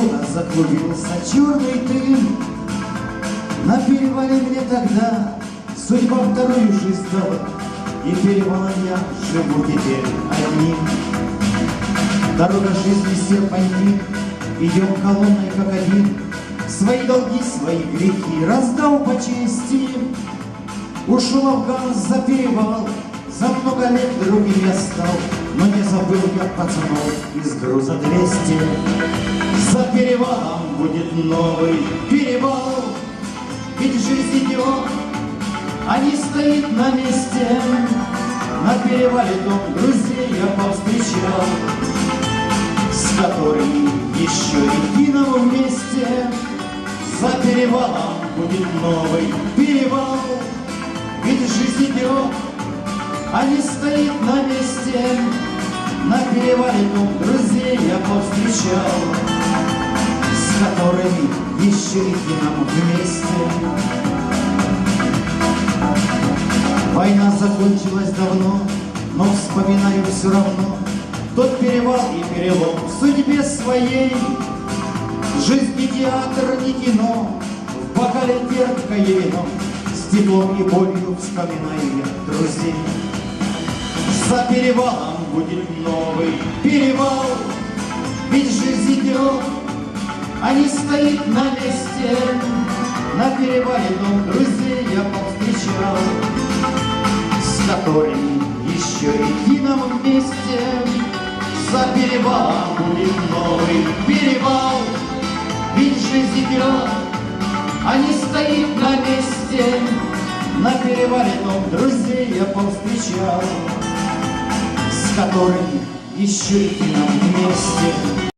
откуда заклубился черный дым. На перевале мне тогда судьба вторую жизнь дала, И перевала я живу теперь одним. Дорога жизни серпантин, идем колонной как один, Свои долги, свои грехи раздал по чести. Ушел Афган за перевал, за много лет другим я стал, Но не забыл я пацанов из груза двести. За перевалом будет новый перевал, Ведь жизнь идет, а не стоит на месте. На перевале дом друзей я повстречал, С которыми еще идти нам вместе. За перевалом будет новый перевал, Ведь жизнь идет, а не стоит на месте. На перевале дом друзей я повстречал, С которыми еще идти нам вместе. Война закончилась давно, но вспоминаю все равно Тот перевал и перелом в судьбе своей. Жизнь не театр, не кино, в бокале терпкое вино, С теплом и болью вспоминаю я друзей. За перевалом будет новый перевал, Ведь жизнь идет, а не стоит на месте. На перевале дом друзей я повстречал, С которыми еще идти нам вместе. За перевалом будет новый перевал, Ведь жизнь идет, а не стоит на месте. На перевале дом друзей я повстречал, С которыми еще идти нам вместе.